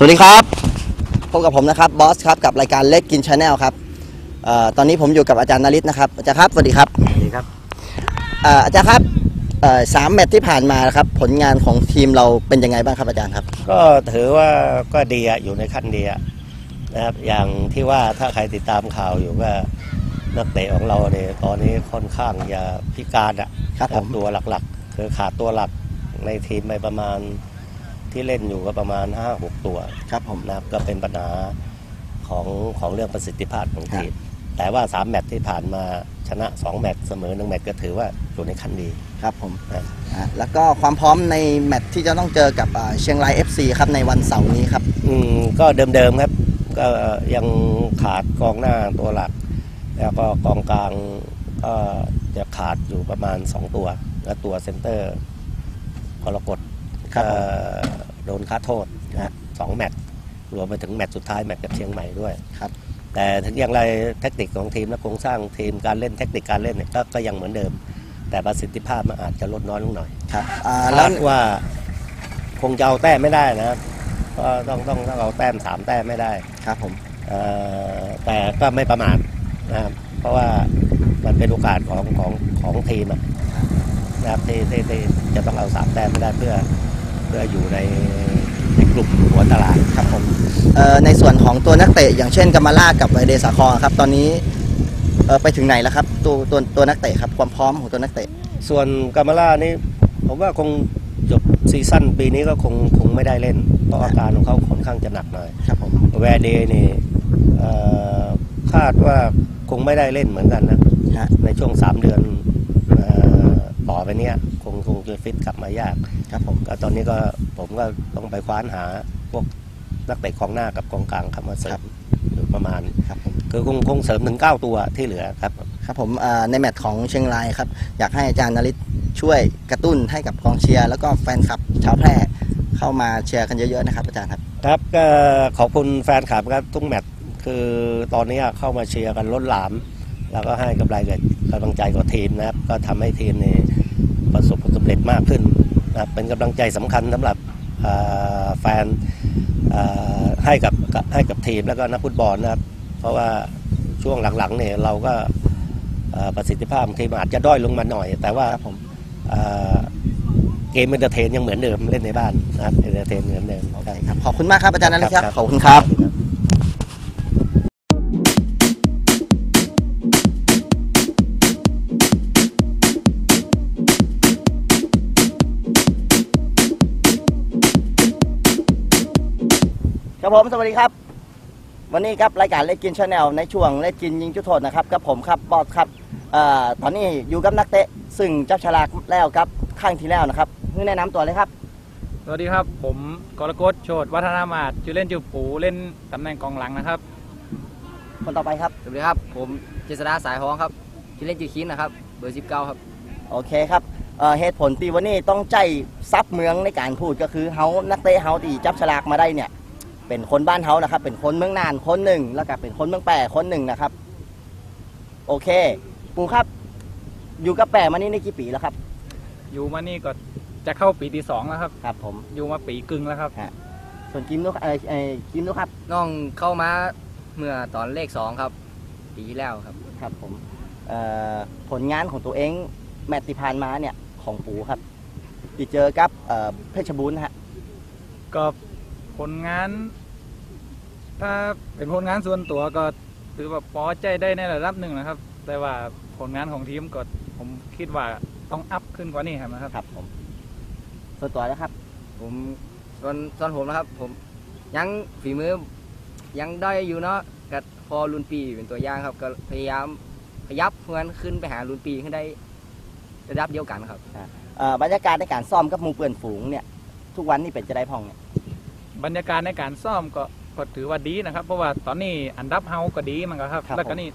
สวัสดีครับ พบกับผมนะครับบอสครับกับรายการเล็กกินชาแนลครับเอ่อตอนนี้ผมอยู่กับอาจารย์นริศนะครับอาจารย์ครับสวัสดีครับสวัสดีครับเอ่ออาจารย์ครับเอ่อสามแมตช์ที่ผ่านมาครับผลงานของทีมเราเป็นยังไงบ้างครับอาจารย์ครับ ก็ถือว่าก็ดีอะอยู่ในขั้นดีอะนะครับอย่างที่ว่าถ้าใครติดตามข่าวอยู่ก็นักเตะของเราเนี่ยตอนนี้ค่อนข้างจะพิการอะครับผม ตัวหลักๆ คือขาดตัวหลักในทีมไปประมาณ ที่เล่นอยู่ก็ประมาณ 5-6 ตัวครับผมนะครับก็เป็นปัญหาของของเรื่องประสิทธิภาพของครับทีมแต่ว่า 3 แมตช์ที่ผ่านมาชนะ 2 แมตช์เสมอ 1 แมตช์ก็ถือว่าอยู่ในขั้นดีครับผมครับอะแล้วก็ความพร้อมในแมตช์ที่จะต้องเจอกับอ่าเชียงราย FC ครับในวันเสาร์นี้ครับอืมก็เดิมๆครับก็ยังขาดกองหน้าตัวหลัก แล้วก็กองกลางก็จะขาดอยู่ประมาณ 2 ตัว และตัวเซนเตอร์กรกฎครับก็ผม โดนค่าโทษนะครัฮะบสองแมตช์รวมไปถึงแมตช์สุดท้ายแมตช์กับเชียงใหม่ด้วยครับแต่ถึงอย่างไรแทคนิคของทีมและโครงสร้างทีมการเล่นเทคนิคการเล่นเนี่ยก็ก็ยังเหมือนเดิม แต่ประสิทธิภาพมันอาจจะลดน้อยลงหน่อยครับอ่าแล้คาวดว่าคงจะเอาแต้มไม่ได้นะครับก็ต้องต้องต้องเอาแต้มสามแต้มไม่ได้ครับผมเอ่อแต่ก็ไม่ประมาทนะครับเพราะว่ามันเป็นโอกาสของของของทีมอะนะครับที่ที่ที่จะต้องเอาสามแต้มไม่ได้เพื่อ เพื่ออยู่ในในกลุ่มหัวตลาดครับผมเอ่อในส่วนของตัวนักเตะอย่างเช่นกัมมาล่ากับไวเดสาคอครับตอนนี้เอ่อไปถึงไหนแล้วครับตัวตัวตัวนักเตะครับความพร้อมของตัวนักเตะ ส่วนกามาล่านี่ผมว่าคงจบซีซั่นปีนี้ก็คงคงไม่ได้เล่น เพราะอาการของเขาค่อนข้างจะหนักหน่อยครับผมแวร์เดย์นี่เอ่อคาดว่าคงไม่ได้เล่นเหมือนกันนะฮะในช่วง 3 เดือนเอ่อ ต่อไปเนี้ยคงคงจะฟิตกลับมายากครับผมก็ตอนนี้ก็ผมก็ต้องไปคว้านหาพวกนักเตะกองหน้ากับกองกลางเข้ามาเสริมอยู่ประมาณครับผมคือคงคงเสริมถึง9ตัวที่เหลือครับครับผมอ่าในแมตช์ของเชียงรายครับอยากให้อาจารย์นริศช่วยกระตุ้นให้กับกองเชียร์แล้วก็แฟนคลับชาวแพร่เข้ามาเชียร์กันเยอะๆนะครับอาจารย์ครับครับก็ขอบคุณแฟนคลับครับทุกแมตช์คือตอนนี้เข้ามาเชียร์กันล้นหลาม แล้วก็ให้กำลังใจกำลังใจกับทีมนะครับ ก็ทำให้ทีมนี่ ประสบผลสำเร็จมากขึ้นนะครับเป็นกำลังใจสำคัญสำหรับเอ่อแฟนเอ่อให้กับให้กับทีมแล้วก็นักฟุตบอลนะครับ เพราะว่าช่วงหลังๆเนี่ยเราก็เอ่อประสิทธิภาพของทีมอาจจะด้อยลงมาหน่อย แต่ว่าครับผมเอ่อเกมเอนเตอร์เทนยังเหมือนเดิมเล่นในบ้านนะครับเอนเตอร์เทนเหมือนเดิมโอเคครับขอบคุณมากครับอาจารย์นริศครับ ขอบคุณครับ ครับผมสวัสดีครับ วันนี้ครับรายการเล่นกินชาแนลในช่วงเล่นกินยิงจุดโทษนะครับกับผมครับบอสครับเอ่อตอนนี้อยู่กับนักเตะ ซึ่งจับฉลากแล้วครับข้างที่แล้วนะครับเพื่อแนะนำตัวเลยครับ สวัสดีครับ ผมกรกฎโชตวัฒนามาศชื่อเล่นชื่อปูเล่นตำแหน่งกองหลังนะครับ คนต่อไปครับสวัสดีครับ ผมเจษดาสายฮ้องครับชื่อเล่นชื่อคินนะครับเบอร์19ครับโอเคครับเอ่อเหตุผลที่วันนี้ต้องใจซับเมืองในการพูดก็คือเฮานักเตะเฮาที่จับฉลากมาได้เนี่ย เป็นคนบ้านเฮานะครับ เป็นคนเมืองนานคนหนึ่งแล้วก็เป็นคนเมืองแปรคนหนึ่งนะครับ โอเค ปูครับ อยู่กับแปรมานี่ได้กี่ปีแล้วครับ อยู่มานี่ก็จะเข้าปีที่สองแล้วครับ ครับ ผมอยู่มาปีกึ่งแล้วครับส่วนกิมนุกเอ่อเอ่อกิมนุกครับน้องเข้ามาเมื่อตอนเลข2ครับ ปีที่แล้วครับ ครับ ผมเอ่อผลงานของตัวเองแมตติพานมาเนี่ยของปูครับที่เจอกับเอ่อเพชรบูรณ์นะฮะก็ ผลงาน ถ้าเป็นผลงานส่วนตัวก็ถือว่าพอใจได้ในระดับหนึ่งนะครับ แต่ว่าผลงานของทีมก็ผมคิดว่าต้องอัพขึ้นกว่านี้ครับนะครับครับผม ส่วนตัวนะครับ ผมส่วนส่วนผมนะครับ ผมยังฝีมือ ยังด้อยอยู่เนาะกับพอรุ่นปีเป็นตัวอย่างครับ ก็พยายามขยับเพื่อนขึ้นไปหารุ่นปีขึ้นได้ระดับเดียวกันครับเอ่อบรรยากาศในการซ้อมกับหมูเปื่อนฝูงเนี่ย ทุกวันนี่เป็นจะได้พองเนี่ย บรรยากาศในการซ่อมก็ก็ถือว่าดีนะครับ เพราะว่าตอนนี้อันดับเฮาก็ดีมันก็ครับ ครับแล้วก็นี่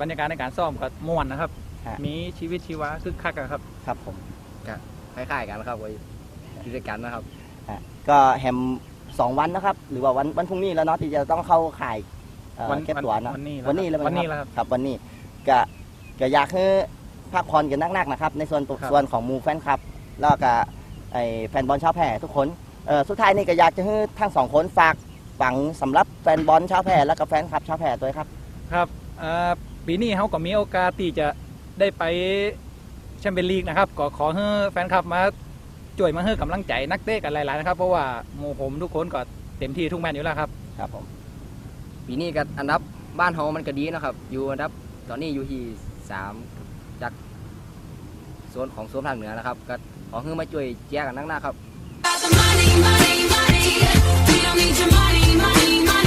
บรรยากาศในการซ่อมก็ม่วนนะครับ ฮะ มีชีวิตชีวาคึกคักอะครับ ครับผม คล้ายๆกันครับไว้อยู่ด้วยกันนะครับ ฮะก็แฮมสองวันนะครับ หรือว่าวันวันพรุ่งนี้แล้วเนาะที่จะต้องเข้าข่ายเอ่อวันเก็บตัวเนาะวันนี้วันนี้แล้ววันนี้ไหมแล้วครับครับวันนี้ก็ก็อยากให้พักผ่อนกันนักๆนะครับ ในส่วนตัวครับ ส่วนของหมูแฟนคลับ แล้วก็ไอ้แฟนบอลชาวแพร่ทุกคนเอ่อ สุดท้ายนี่ก็อยากจะให้ทั้งสองคนฝากฝังสำหรับแฟนบอลชาวแพร่แล้วก็แฟนคลับชาวแพร่ด้วยครับ ครับอ่าปีนี้เขาก็มีโอกาสที่จะได้ไปแชมเปี้ยนลีกนะครับก็ขอให้แฟนคลับมาช่วยมาให้กำลังใจนักเตะกันหลายๆนะครับ เพราะว่าหมู่ผมทุกคนก็เต็มที่ทุกแมตช์อยู่แล้วครับครับผมปีนี้ก็อันดับบ้านเฮามันก็ดีนะครับ อยู่อันดับตอนนี้อยู่ที่สามจากโซนของโซนภาคเหนือนะครับ ก็ขอให้มาช่วยแจกกันนักหน้าครับ I don't need your money, money, money.